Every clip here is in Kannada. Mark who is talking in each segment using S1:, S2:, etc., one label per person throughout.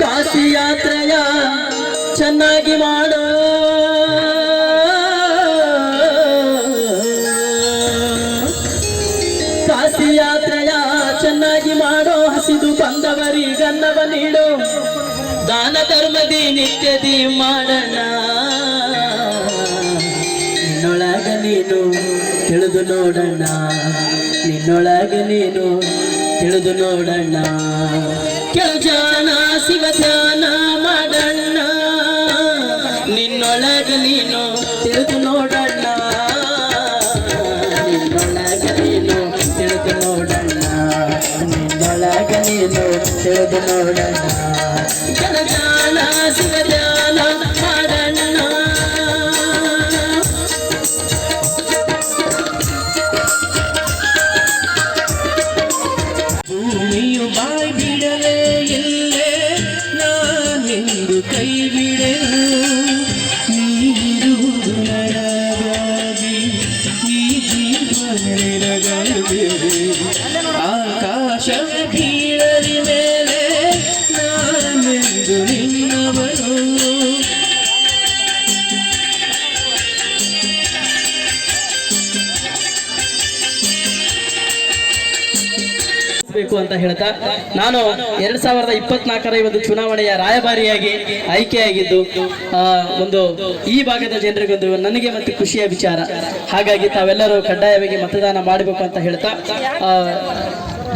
S1: ಕಾಶಿ ಯಾತ್ರೆಯ ಚೆನ್ನಾಗಿ ಮಾಡೋ. ಕಾಶಿ ಯಾತ್ರೆಯ ಚೆನ್ನಾಗಿ ಮಾಡೋ. ಹಸಿದು ಬಂದವರಿಗನ್ನವ ನೀಡು. ದಾನ ಧರ್ಮದಿ ನಿತ್ಯದಿ ಮಾಡೋಣ. ನಿನ್ನೊಳಗ ನೀನು ತಿಳಿದು ನೋಡೋಣ. ನಿನ್ನೊಳಗ ನೀನು ತಿಳಿದು ನೋಡಣ್ಣ. ಕೆಲ ಜಾನ ಶಿವ ಧ್ಯಾನ ಮಾಡಣ್ಣ. ನಿನ್ನೊಳಗೆ ನೀನು ತಿಳಿದು ನೋಡಣ್ಣ. ನಿನ್ನೊಳಗೆ ನೀನು ತಿಳಿದು ನೋಡಣ್ಣ. ನಿನ್ನೊಳಗೆ ನೀನು ತಿಳಿದು ನೋಡೋಣ ಭೂಮಿಯು ಬಾಯ್ ಬಿಡಲೇ ಇಲ್ಲೇ ನಾನೆಂದು ಕೈ ಬಿಡೆನು ನೀರುವುದು ನನಗಾಗಿ ಈ ಜೀವನಗಳಿರಗಲುವೆ ಆಕಾಶ ಬೇಕು ಅಂತ ಹೇಳ್ತಾ, ನಾನು ಎರಡ್ ಸಾವಿರದ ಇಪ್ಪತ್ನಾಲ್ಕರ ಈ ಒಂದು ಚುನಾವಣೆಯ ರಾಯಭಾರಿಯಾಗಿ ಆಯ್ಕೆಯಾಗಿದ್ದು ಒಂದು ಈ ಭಾಗದ ಜನರಿಗೊಂದು ನನಗೆ ಮತ್ತೆ ಖುಷಿಯ ವಿಚಾರ. ಹಾಗಾಗಿ ತಾವೆಲ್ಲರೂ ಕಡ್ಡಾಯವಾಗಿ ಮತದಾನ ಮಾಡಬೇಕು ಅಂತ ಹೇಳ್ತಾ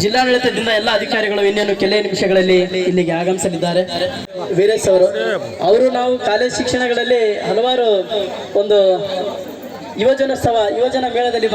S1: ಜಿಲ್ಲಾಡಳಿತದಿಂದ ಎಲ್ಲ ಅಧಿಕಾರಿಗಳು ಇನ್ನೇನು ಕೆಲವೇ ನಿಮಿಷಗಳಲ್ಲಿ ಇಲ್ಲಿಗೆ ಆಗಮಿಸಲಿದ್ದಾರೆ. ವೀರೇಶ್ ಅವರು ಅವರು ನಾವು ಕಾಲೇಜ್ ಶಿಕ್ಷಣಗಳಲ್ಲಿ ಹಲವಾರು ಒಂದು ಯುವಜನೋತ್ಸವ, ಯುವಜನ ಮೇಳದಲ್ಲಿ